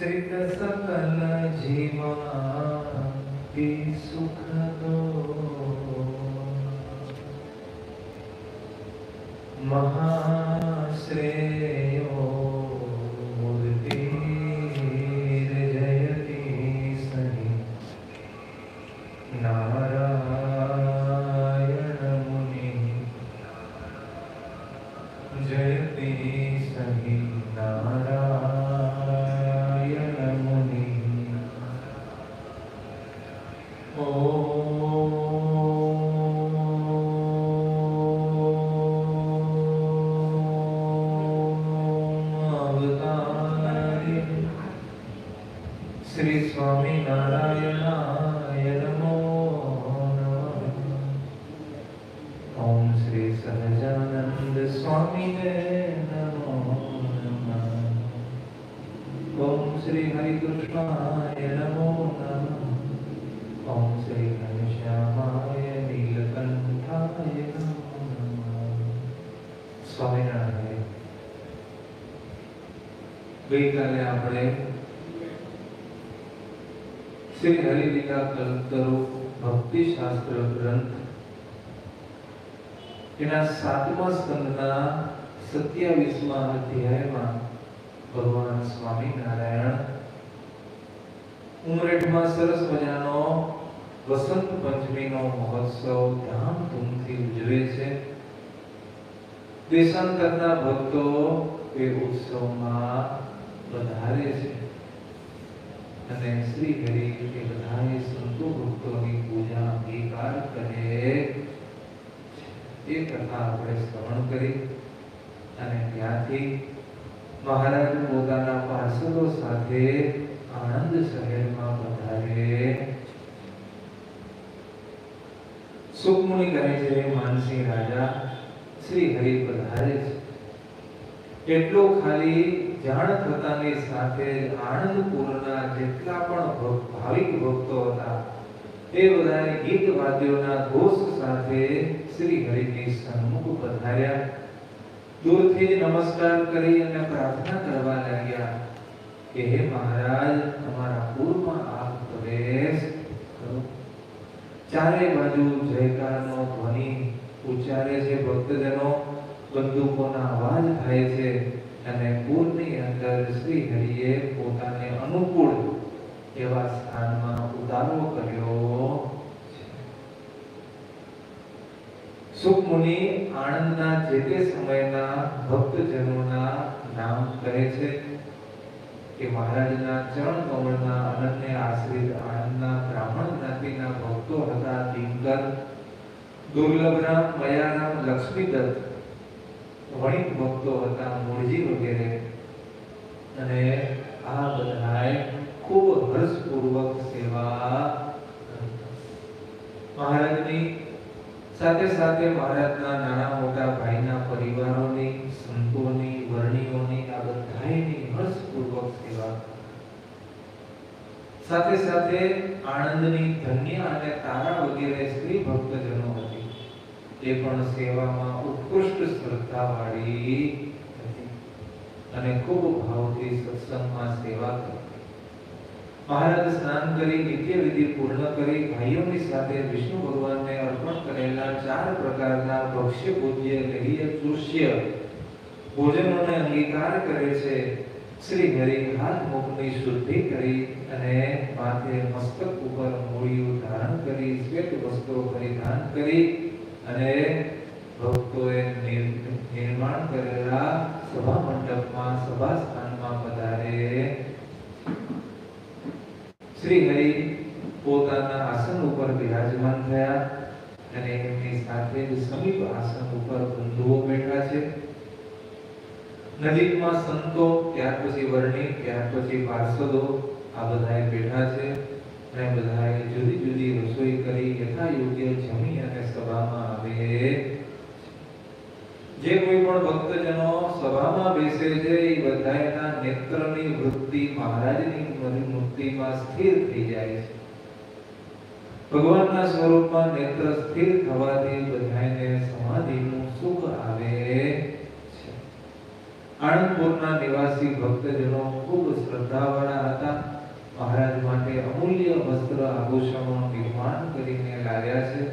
શ્રીત સકલ જીવા કી સુખ ગઈકાલે આપણે શ્રી હરિલીલા કલ્પતરુ ભક્તિ શાસ્ત્ર ગ્રંથ, એના સાતમા સ્કંદના સત્યાવીસમા અધ્યાયમાં ભગવાન સ્વામિનારાયણ ઉમરેઠમાં સરસ મજાનો વસંત પંચમીનો મહોત્સવ ધામધૂમથી ઉજવે છે. દેશાંતરના ભક્તો એ ઉત્સવમાં વધારે છે અને શ્રી હરિ એ બધાએ સંતો ભક્તોની પૂજા અંગીકાર કરે એ કથા આપણે શ્રવણ કરી અને ત્યાંથી મહારાજ પોતાના પાર્ષદો સાથે આણંદ શહેરમાં પધારે સુખમુનિ કહે છે માનસિંહ રાજા, શ્રી હરિ પધારે છે એટલો ખાલી જાણ થતાની સાથે આનંદપુરના જેટલા પણ ભાવિક ભક્તો હતા એ બધાએ ગીત વાદ્યોના ઘોષ સાથે શ્રી હરિની સન્મુખ પધાર્યા. દૂરથી નમસ્કાર કરી અને પ્રાર્થના કરવા લાગ્યા કે હે મહારાજ, અમારા પૂરમાં આપ પ્રવેશ કરો. ચારે બાજુ જયકારનો ધ્વનિ ઉચ્ચારે છે ભક્તજનો. બંદૂકોના અવાજ થાય છે. અને પૂરની અંદર શ્રી હરિએ પોતાને અનુકૂળ એવા સ્થાનમાં ઉતારો કર્યો સુખમુનિ આણંદના જે તે સમયના ભક્તજનોના નામ કહે છે કે મહારાજના ચરણ કમળના અનન્ય આશ્રિત આણંદના બ્રાહ્મણ જ્ઞાતિના ભક્તો હતા દિનકર દુર્લભરામ મયારામ લક્ષ્મીદત્ત વણિક ભક્તો હતા, મૂળજી વગેરે. અને આ બધાએ ખૂબ હર્ષપૂર્વક સેવા મહારાજની સાથે સાથે મહારાજના નાના મોટા ભાઈના પરિવારોની, સંતોની, વર્ણીઓની, આ બધાની હર્ષપૂર્વક સેવા સાથે સાથે આણંદની ધન્ય અને તારા વગેરે સ્ત્રી ભક્તજનો એ પણ સેવામાં ઉત્કૃષ્ટ શ્રદ્ધાવાળી હતી અને ખૂબ ભાવથી સત્સંગમાં સેવા કરતી મહારાજ સ્નાન કરી નિત્ય વિધિ પૂર્ણ કરી ભાઈઓની સાથે વિષ્ણુ ભગવાનને અર્પણ કરેલા ચાર પ્રકારના ભક્ષ્ય ભોજ્ય લેહ્ય ચુષ્ય ભોજનોને અંગીકાર કરે છે. શ્રી હરિ હાથ મુખની શુદ્ધિ કરી અને માથે મસ્તક ઉપર મૂળિયું ધારણ કરી, શ્વેત વસ્ત્રો પરિધાન કરી અને ભક્તોએ નિર્માણ કરેલા સભા મંડપમાં સભા સ્થાનમાં પધારે શ્રી હરિ પોતાના આસન ઉપર બિરાજમાન થયા અને એમની સાથે સમીપ આસન ઉપર બંધુઓ બેઠા છે. નજીકમાં સંતો, ત્યાર પછી વર્ણિ, ત્યાર પછી પાર્ષદો આ બધાએ બેઠા છે અને બધાએ જુદી જુદી રસોઈ કરી યથા યોગ્ય જમી અને સભામાં આવે. જે કોઈ પણ ભક્તજનો સભામાં બેસે છે, એ બધાના નેત્રની વૃત્તિ મહારાજની મૂર્તિમાં સ્થિર થઈ જાય છે. ભગવાનના સ્વરૂપમાં નેત્ર સ્થિર થવાથી બધાને સમાધિનું સુખ આવે છે. આણંદપુરના નિવાસી ભક્તજનો ખૂબ શ્રદ્ધાવાળા મહારાજ માટે અમૂલ્ય વસ્ત્ર આભૂષણોનું નિર્માણ કરીને લાવ્યા છે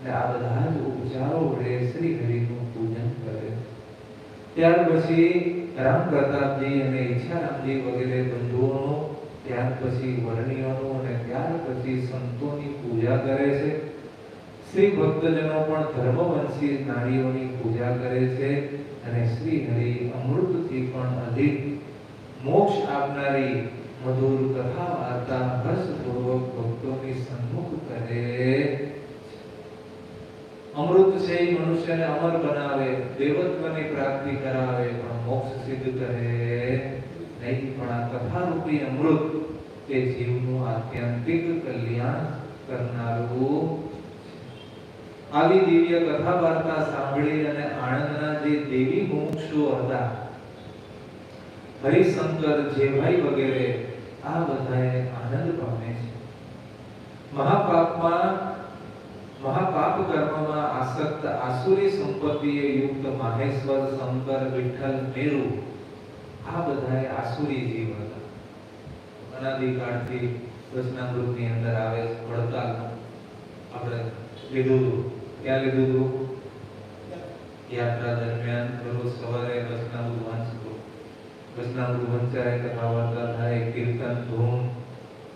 અને આ બધા જ ઉપચારો વડે શ્રી હરિનું પૂજન કરે. ત્યાર પછી રામ પ્રતાપજી અને ઈચ્છારામજી વગેરે બંધુઓનો, ત્યાર પછી વર્ણિયોનો અને ત્યાર પછી સંતોની પૂજા કરે છે. શ્રી ભક્તજનો પણ ધર્મવંશી નારીઓની પૂજા કરે છે અને શ્રી હરિ અમૃતથી પણ અધિક મોક્ષ આપનારી મધુર કથા વાર્તા હર્ષપૂર્વક ભક્તોની સન્મુખ કરે અમૃત છે એ મનુષ્યને અમર બનાવે દેવત્વની પ્રાપ્તિ કરાવે પણ મોક્ષ સિદ્ધ કરે નહીં પણ આ કથારૂપી અમૃત તે જીવનું આત્યંતિક કલ્યાણ કરનારું આવી દિવ્ય કથા વાર્તા સાંભળી અને આણંદના જે દેવી મુમુક્ષુ હતા હરિશંકર જેભાઈ વગેરે આ બધાએ આનંદ પામે છે મહાપાપમાં મહાપાપ કર્મમાં આસક્ત આસુરી સંપત્તિએ યુક્ત માહેશ્વર શંકર વિઠ્ઠલ મેરુ આ બધાએ આસુરી જીવ હતા અનાદિકાળથી વચનામૃતની અંદર આવે છે વડતાલ આપણે લીધું હતું ક્યાં લીધું હતું યાત્રા દરમિયાન રોજ સવારે વચનામૃત વાંચતું વચનામૃત વંચાય કથા વાર્તા થાય, કીર્તન, ધૂમ,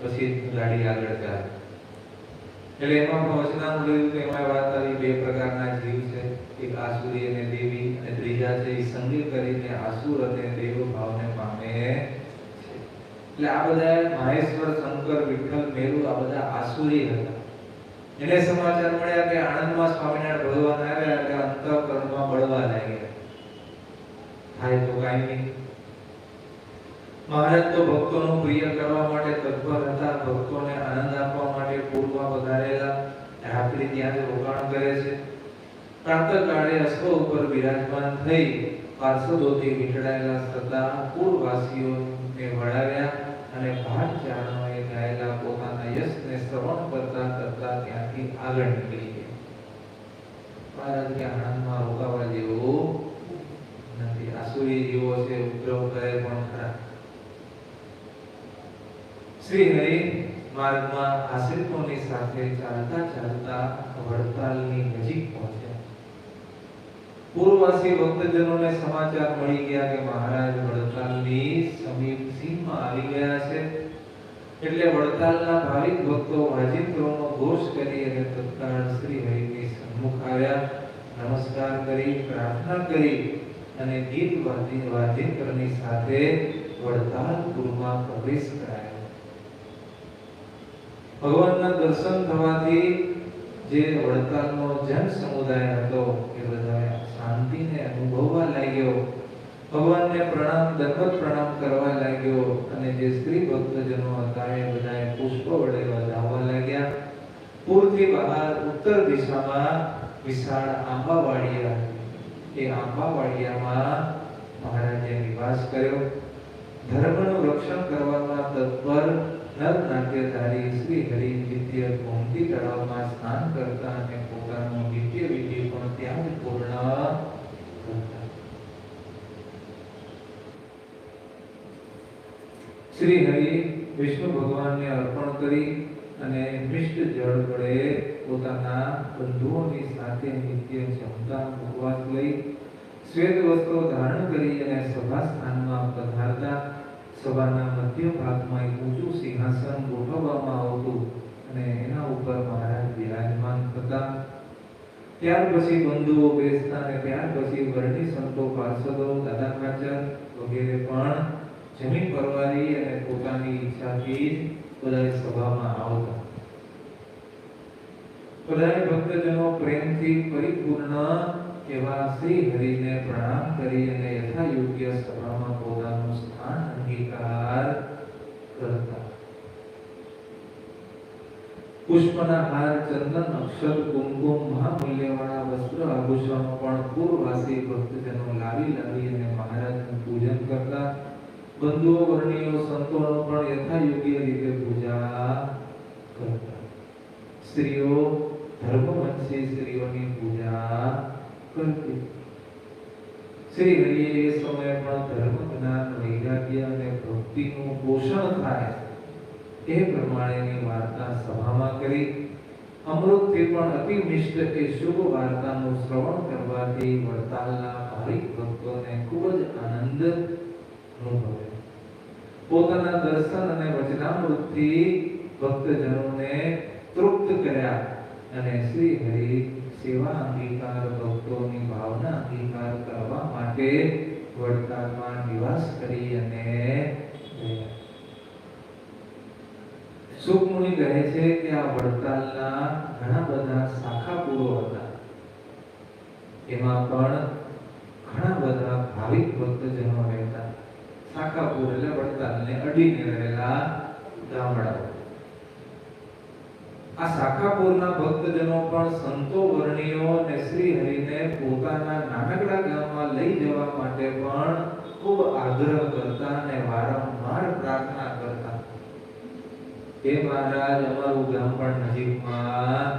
પછી ગાડી આગળ જાય એટલે એમાં પણ વચનામૃત લીધું એમાં વાત આવી, બે પ્રકારના જીવ છે. એક આસુરી અને દેવી અને ત્રીજા છે એ સંગી કરીને આસુર અને દેવ ભાવને પામે એટલે આ બધા મહેશ્વર, શંકર, વિઠ્ઠલ, મેરુ, આ બધા આસુરી હતા. એને સમાચાર મળ્યા કે આણંદમાં સ્વામિનારાયણ ભગવાન આવ્યા એટલે અંતઃકરણમાં બળવા લાગ્યા. થાય તો કાંઈ નહીં. મહારાજ તો ભક્તોનું પ્રિય કરવા માટે તત્પર હતા. ભક્તોને આનંદ આપવા માટે પૂર્વમાં વધારેલા રાત્રિ ત્યાં રોકાણ કરે છે. પ્રાતઃકાળે અશ્વ ઉપર બિરાજમાન થઈ પાર્ષદોથી વીંટળાયેલા સદા પૂરવાસીઓને વળાવ્યા અને ભાટ ચારણોએ ગાયેલા પોતાના યશને શ્રવણ કરતા કરતા ત્યાંથી આગળ નીકળી ગયા. મહારાજ કે આણંદમાં રોકાવા જેવું નથી. આસુરી જેવો છે, ઉપદ્રવ કરે પણ ખરા. શ્રી હરિ માર્ગમાં આશ્રિતોની સાથે ચાલતા ચાલતા વડતાલની નજીક પહોંચ્યા. પૂર્વવાસી ભક્તજનોને સમાચાર મળી ગયા કે મહારાજ વડતાલની સમીપ સીમમાં આવી ગયા છે. એટલે વડતાલના ભાવિક ભક્તો વાજિંત્રોનો ઘોષ કરી અને તત્કાળ શ્રી હરિની સન્મુખ આવ્યા. નમસ્કાર કરી, પ્રાર્થના કરી અને ગીત વાજી વાજિંત્રની સાથે વડતાલપુરમાં પ્રવેશ કરાયો. ભગવાનના દર્શન થવાથી જે વડતાલનો જન સમુદાય હતો, એ બધાએ શાંતિને અનુભવવા લાગ્યો. ભગવાનને પ્રણામ દંડવત પ્રણામ કરવા લાગ્યો અને જે સ્ત્રી ભક્તજનો હતા, એ બધાએ પુષ્પો વડે વધાવવા લાગ્યા. પૂરથી બહાર ઉત્તર દિશામાં વિશાળ આંબાવાડિયા એ આંબાવાડિયામાં મહારાજે નિવાસ કર્યો. ધર્મનું રક્ષણ કરવામાં તત્પર નાટ્યધારી શ્રી હરિ નિત્ય ગોમતી તળાવમાં સ્નાન કરતા અને પોતાનું નિત્ય વિધિ પણ ત્યાં જ પૂર્ણ શ્રી હરિ વિષ્ણુ ભગવાનને અર્પણ કરી અને મિષ્ટ જળ વડે પોતાના બંધુઓની સાથે નિત્ય જમતા ઉપવાસ લઈ શ્વેત વસ્ત્રો ધારણ કરી અને સભા સ્થાનમાં પધારતા સભાના મધ્ય ભાગમાં એક ઊંચું સિંહાસન ગોઠવવામાં આવતું અને એના ઉપર મહારાજ વિરાજમાન હતા. ત્યાર પછી બંધુઓ બેસતા અને ત્યાર પછી વર્ણી સંતો, પાર્ષદો દાદા ખાચર વગેરે પણ જમીન પરવારી અને પોતાની ઈચ્છાથી બધા સભામાં આવતા. બધાએ ભક્તજનો પ્રેમથી પરિપૂર્ણ એવા શ્રી હરિને પ્રણામ કરી અને યથા યોગ્ય સભામાં પોતાનું સ્થાન અંગીકાર કરતા પુષ્પના હાર ચંદન અક્ષત કુમકુમ મહામૂલ્યવાળા વસ્ત્ર આભૂષણો પણ પૂર્વવાસી ભક્તજનો લાવી લાવી અને મહારાજનું પૂજન કરતા બંધુઓ વર્ણીઓ સંતોનો પણ યથા યોગ્ય રીતે પૂજા કરતા સ્ત્રીઓ ધર્મવંશી સ્ત્રીઓની પૂજા કરતી શ્રી હરિએ એ સમયે પણ ધર્મ જ્ઞાન વૈરાગ્ય અને ભક્તિનું પોષણ થાય એ પ્રમાણેની વાર્તા સભામાં કરી. અમૃતથી પણ અતિ મિષ્ટ કે શુભ વાર્તાનું શ્રવણ કરવાથી વડતાલના ભાવિક ભક્તોને ખૂબ જ આનંદ અનુભવે. પોતાના દર્શન અને વચનામૃતથી ભક્તજનોને તૃપ્ત કર્યા અને શ્રી હરિ સેવા અંગીકાર ભક્તોની ભાવના અંગીકાર કરવા માટે વડતાલમાં નિવાસ કરી અને. સુખમુનિ કહે છે કે આ વડતાલના ઘણા બધા શાખાપુરો હતા એમાં પણ ઘણા બધા ભાવિક ભક્તજનો રહેતા શાખાપુર એટલે વડતાલને અડીને રહેલા ગામડાઓ આ શાખાપુરના ભક્તજનો પણ સંતો વર્ણીઓ અને શ્રી હરિને પોતાના નાનકડા લઈ જવા માટે પણ ખૂબ આગ્રહ કરતા અને વારંવાર પ્રાર્થના કરતા. હે મહારાજ, અમારું ગામ પણ નજીકમાં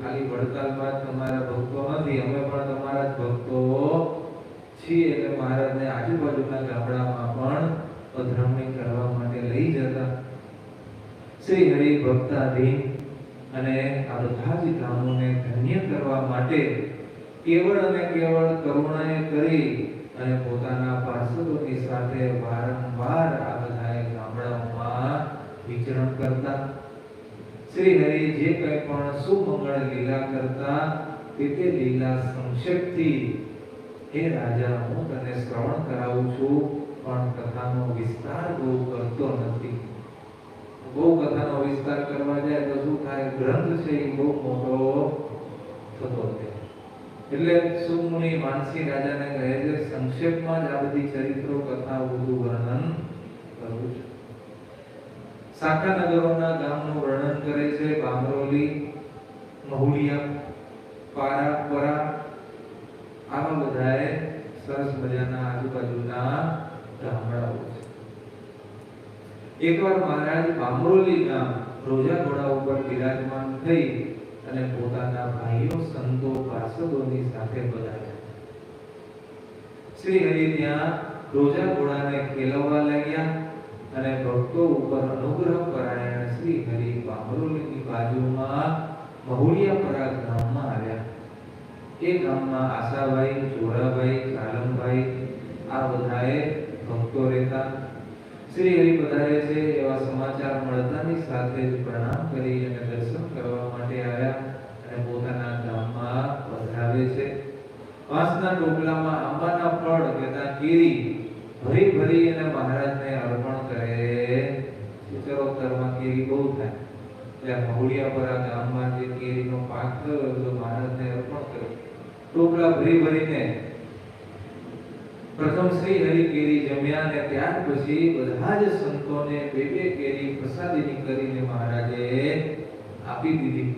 ખાલી વડતાલમાં તમારા ભક્તો નથી. અમે પણ તમારા જ ભક્તો છીએ એટલે મહારાજને આજુબાજુના ગામડામાં પણ પધરામણી કરવા માટે લઈ જતા. શ્રી હરિ ભક્તાધીન અને આ બધા જ ગામોને ધન્ય કરવા માટે કેવળ અને કેવળ કરુણાએ કરી અને પોતાના પાર્ષદોની સાથે વારંવાર આ બધા ગામડાઓમાં વિચરણ કરતા. શ્રી હરિ જે કંઈ પણ સુમંગળ લીલા કરતા, તે તે લીલા સંક્ષેપથી હે રાજા, હું તને શ્રવણ કરાવું છું, પણ કથાનો વિસ્તાર બહુ કરતો નથી. બહુ કથાનો વિસ્તાર કરવા જાય તો શું થાય? ગ્રંથ છે એ બહુ મોટો થતો જાય. એટલે સુમુનિ માનસી રાજાને કહે છે, સંક્ષેપમાં જ આ બધી ચરિત્રો, કથાઓ બધું વર્ણન કરું છું. સાકા નગરોના ગામનું વર્ણન કરે છે બામરોલી મહુડિયા પારાપરા આવા બધાએ સરસ મજાના આજુબાજુના ગામડાઓ છે. એકવાર મહારાજ બામરોલી ગામ રોજા ઘોડા ઉપર બિરાજમાન થઈ અને પોતાના ભાઈઓ, સંતો, પાર્ષદોની સાથે પધાર્યા. શ્રી હરિ ત્યાં રોજા ઘોડાને ખેલવવા લાગ્યા અને ભક્તો ઉપર અનુગ્રહ પરાયણ શ્રી હરિ બામરોલીની બાજુમાં મહુડિયાપરા ગામમાં આવ્યા. એ ગામમાં આશાભાઈ ચોરાભાઈ કાલમભાઈ આ બધાએ ભક્તો રહેતા શ્રી હરિ પધારે છે એવા સમાચાર મળતાની સાથે જ પ્રણામ કરી અને દર્શન કરવા માટે આવ્યા અને પોતાના ગામમાં પધરાવે છે. વાંસના ટોપલામાં આંબાના ફળ કહેતા કેરી, ભરી ભરી અને મહારાજને અર્પણ કરે. ઉત્તરોત્તરમાં કેરી બહુ થાય. એટલે મહુડિયાપરા ગામમાં જે કેરીનો પાક થયો મહારાજને અર્પણ કર્યો. ટોપલા ભરી ભરીને પ્રથમ શ્રી હરિ કેરી જમ્યા અને ત્યાર પછી બધા જ સંતોને બે બે કેરી પ્રસાદીની કરીને મહારાજે આપી દીધી.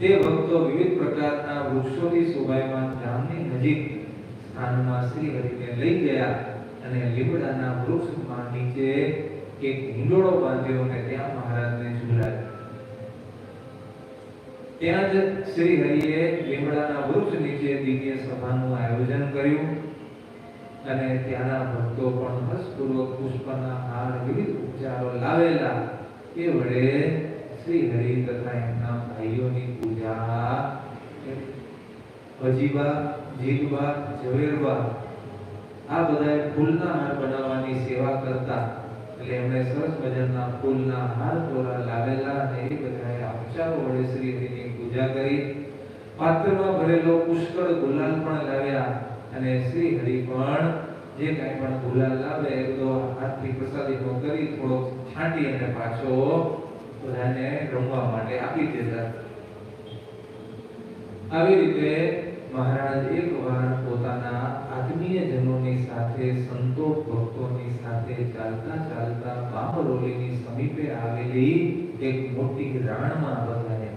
તે ભક્તો વિવિધ પ્રકારના વૃક્ષોથી શોભાયમાન ગામની નજીક સ્થાનમાં શ્રી હરિને લઈ ગયા અને લીમડાના વૃક્ષમાં નીચે એક હિંડોળો બાંધ્યો અને ત્યાં મહારાજને ઝુલાવ્યો ત્યાં જ શ્રી હરિએ લીમડાના વૃક્ષ નીચે દિવ્ય સભાનું આયોજન કર્યું. અને ત્યાંના ભક્તો પણ હર્ષપૂર્વક પુષ્પના હાર વિવિધ ઉપચારો લાવેલા એ વડે શ્રી હરિ તથા એમના ભાઈઓની પૂજા અજીબા જીતબા ઝવેરબા આ બધા ફૂલના હાર બનાવવાની સેવા કરતા. એટલે એમણે સરસ મજાના ફૂલના હાર તોરા લાવેલા અને એ બધાએ ઉપચારો વડે શ્રી હરિની પૂજા કરી. પાત્રમાં ભરેલો પુષ્કળ ગુલાલ પણ લાવ્યા. અને શ્રી હરિ પણ જે કાંઈ પણ ભૂલા લાવે તો હાથથી પ્રસાદીનો કરી થોડો છાંટી અને પાછો બધાને રમવા માટે આપી દેતા. આવી રીતે મહારાજ એકવાર પોતાના આત્મીય જનોની સાથે, સંતો ભક્તોની સાથે ચાલતા ચાલતા બામરોલીની સમીપે આવેલી એક મોટી રાણમાં બંધાયા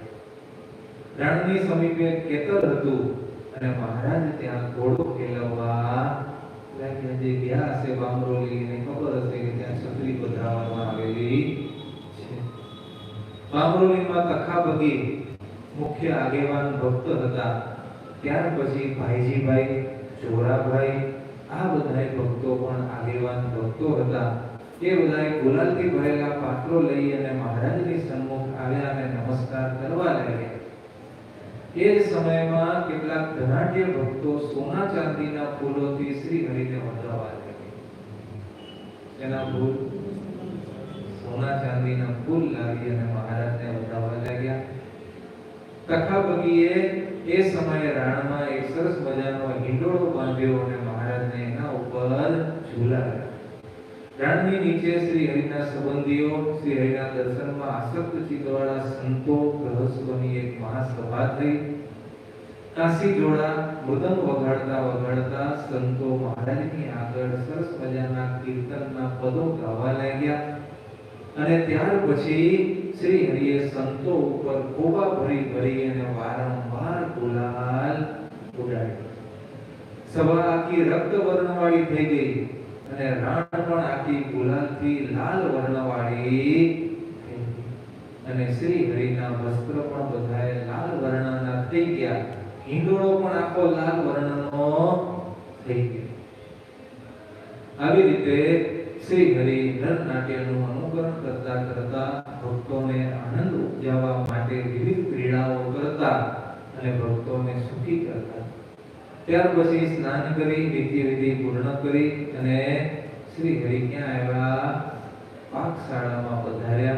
રાણની સમીપે કેતર હતું. અને મહારાજ ત્યાં ઘોડો ખેલવવા લાગ્યા જે ગયા હશે બામરોલીને ખબર હશે કે ત્યાં છત્રી પધરાવવામાં આવેલી છે. બામરોલીમાં તખાબગી મુખ્ય આગેવાન ભક્ત હતા. ત્યાર પછી ભાઈજીભાઈ ચોરાભાઈ આ બધા ભક્તો પણ આગેવાન ભક્તો હતા. એ બધા ગુલાલથી ભરેલા પાત્રો લઈ અને મહારાજની સન્મુખ આવ્યા અને નમસ્કાર કરવા લાગ્યા. એ સમયમાં કેટલાક ધનાઢ્ય ભક્તો સોના ચાંદીના ફૂલોથી શ્રી હરિને વધાવવા લાગ્યા. એના ફૂલ, સોના ચાંદીના ફૂલ લાવી અને મહારાજને વધાવવા લાગ્યા. તખાબગીએ એ સમયે રાણમાં એક સરસ મજાનો હિંડોળો બાંધ્યો અને મહારાજને એના ઉપર ઝૂલાવ્યા રાણની નીચે શ્રી હરિના સંબંધીઓ, શ્રી હરિના દર્શનમાં આસક્ત ચિત્તવાળા સંતો, ગ્રહસ્થોની એક મહાસભા થઈ. કાશી જોડા મૃદંગ વગાડતા વગાડતા સંતો મહારાજની આગળ સરસ મજાના કીર્તનના પદો ગાવા લાગ્યા. અને ત્યાર પછી શ્રી હરિએ સંતો ઉપર કોબા ભરી ભરી અને વારંવાર ગુલાલ ઉડાડ્યો. સભા આખી રક્ત વર્ણવાળી થઈ ગઈ. અને રાણ પણ આખી ગુલાલથી લાલ વર્ણવાળી અને શ્રી હરિના વસ્ત્ર પણ બધાએ લાલ વર્ણના થઈ ગયા. હિંડોળો પણ આખો લાલ વર્ણનો થઈ ગયો. આવી રીતે શ્રી હરિ નાટ્યનું અનુકરણ કરતા કરતા ભક્તોને આનંદ ઉપજાવવા માટે વિવિધ ક્રીડાઓ કરતા અને ભક્તોને સુખી કરતા ત્યાર પછી સ્નાન કરી નિત્ય વિધિ પૂર્ણ કરી અને શ્રી હરિ ક્યાં આવ્યા પાકશાળામાં પધાર્યા.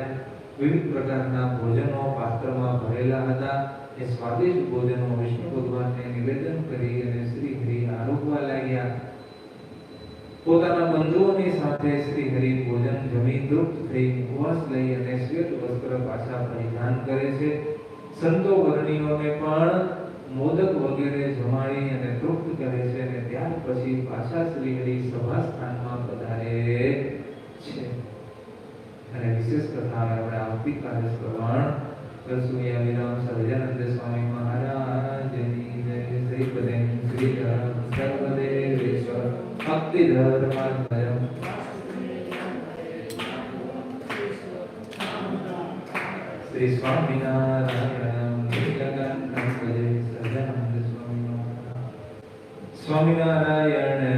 વિવિધ પ્રકારના ભોજનો, પાત્રમાં ભરેલા હતા. એ સ્વાદિષ્ટ ભોજનો વિષ્ણુ ભગવાનને નિવેદન કરી અને શ્રી હરિ આરોગવા લાગ્યા. પોતાના બંધુઓની સાથે શ્રી હરિ ભોજન જમી તૃપ્ત થઈ ઉપવાસ લઈ અને શ્વેત વસ્ત્ર પાછા પરિધાન કરે છે. સંતો વર્ણીઓને પણ મોદક વગેરે જમાડી અને તૃપ્ત કરે છે અને ત્યાર પછી પાછા શ્રી હરિ સભા સ્થાનમાં પધારે છે. અને વિશેષ કથા આપણે આવતીકાલે શ્રવણ કરશું. એ વિરામ સહજાનંદ સ્વામી મહારાજની શ્રી પદે શ્રી ધર્મ સર્વદેવેશ્વર ભક્તિ ધર્માત્મયમ શ્રી સ્વામિનારાયણ નીલકંઠ જય સર્જાનંદ સ્વામી મહારાજ સ્વામિનારાયણ